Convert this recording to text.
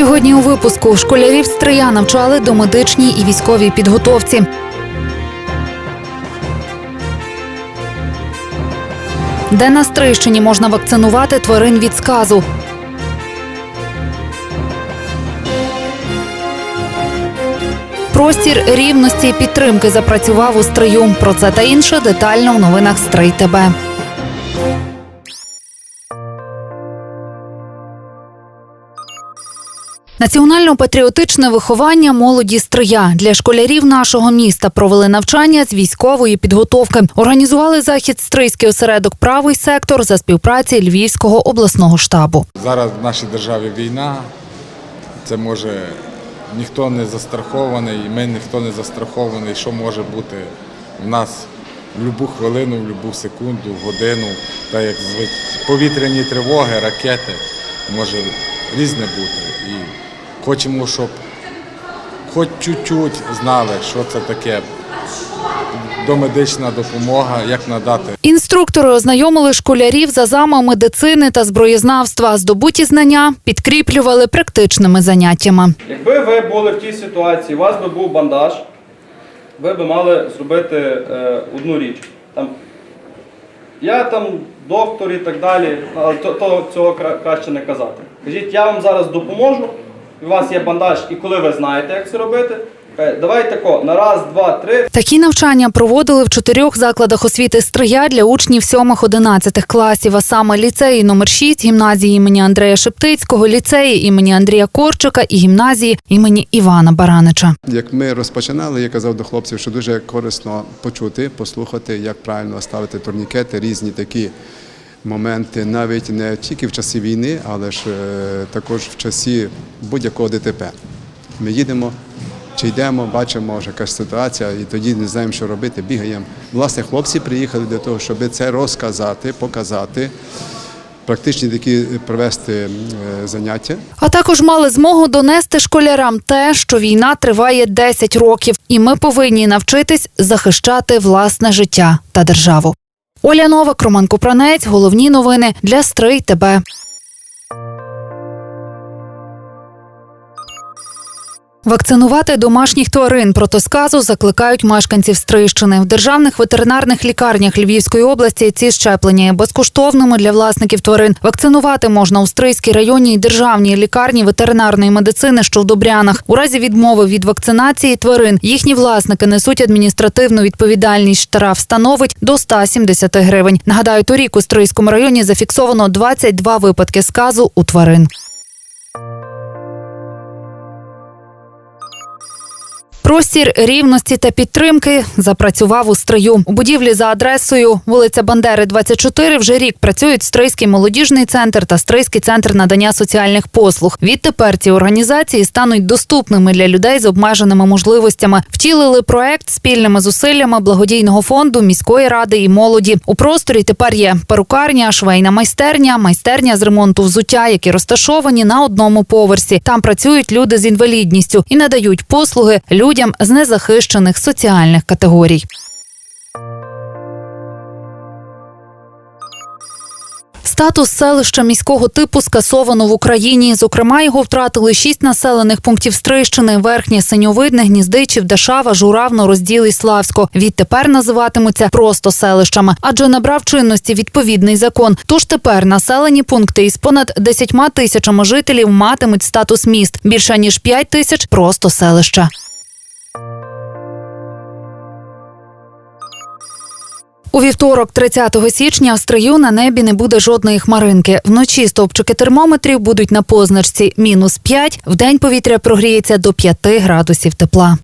Сьогодні у випуску школярів Стрия навчали до медичній і військовій підготовці. Де на Стрийщині можна вакцинувати тварин від сказу. Простір рівності і підтримки запрацював у стрию. Про це та інше детально в новинах Стрий ТБ. Національно-патріотичне виховання молоді стрия для школярів нашого міста провели навчання з військової підготовки. Організували захід стрийський осередок правий сектор за співпраці Львівського обласного штабу. Зараз в нашій державі війна. Це може ніхто не застрахований, і ми ніхто не застрахований, що може бути в нас в будь-яку хвилину, в будь-яку секунду, годину, так як звич- повітряні тривоги, ракети може різне бути. І хочемо, щоб хоч чуть-чуть знали, що це таке домедична допомога, як надати Інструктори ознайомили школярів з азами медицини та зброєзнавства. Здобуті знання підкріплювали практичними заняттями. Якби ви були в тій ситуації, у вас би був бандаж, ви би мали зробити е, одну річ. Там, я там доктор і так далі, але то, то, цього краще не казати. Кажіть, я вам зараз допоможу, у вас є бандаж, і коли ви знаєте, як це робити, е, давайте тако, на раз, два, три, Такі навчання проводили в чотирьох закладах освіти Стрия для учнів 7-11 класів, а саме ліцеї номер 6, гімназії імені Андрея Шептицького, ліцеї імені Андрія Корчика і гімназії імені Івана Баранича. Як ми розпочинали, я казав до хлопців, що дуже корисно почути, послухати, як правильно ставити турнікети, різні такі моменти, навіть не тільки в часі війни, але ж е, також в часі будь-якого ДТП. Ми їдемо чи йдемо, бачимо, вже якась ситуація, і тоді не знаємо, що робити, бігаємо. Власне, хлопці приїхали для того, щоб це розказати, показати, практичні такі провести е, заняття. А також мали змогу донести школярам те, що війна триває 10 років, і ми повинні навчитись захищати власне життя та державу. Оля Новак, Роман Купранець, головні новини для Стрий ТБ. Вакцинувати домашніх тварин проти сказу закликають мешканців Стрийщини. В державних ветеринарних лікарнях Львівської області ці щеплення є безкоштовними для власників тварин. Вакцинувати можна у Стрийській районній державній лікарні ветеринарної медицини, що в Добрянах. У разі відмови від вакцинації тварин їхні власники несуть адміністративну відповідальність. Штраф становить до 170 гривень. Нагадаю, торік у Стрийському районі зафіксовано 22 випадки сказу у тварин. Простір рівності та підтримки запрацював у стрию. У будівлі за адресою вулиця Бандери, 24 вже рік працюють Стрийський молодіжний центр та Стрийський центр надання соціальних послуг. Відтепер ці організації стануть доступними для людей з обмеженими можливостями. Втілили проект спільними зусиллями благодійного фонду міської ради і молоді. У просторі тепер є перукарня, швейна майстерня, майстерня з ремонту взуття, які розташовані на одному поверсі. Там працюють люди з інвалідністю і надають послуги людям з незахищених соціальних категорій. Статус селища міського типу скасовано в Україні. Зокрема, його втратили шість населених пунктів Стрийщини: Верхнє, Синьовидне, Гніздичів, Дашава, Журавно, Розділ і Славсько. Відтепер називатимуться просто селищами, адже набрав чинності відповідний закон. Тож тепер населені пункти із понад 10 тисячами жителів матимуть статус міст. Більше ніж 5 тисяч просто селища. Вівторок, 30 січня, в стрию на небі не буде жодної хмаринки. Вночі стовпчики термометрів будуть на позначці мінус 5, день повітря прогріється до 5 градусів тепла.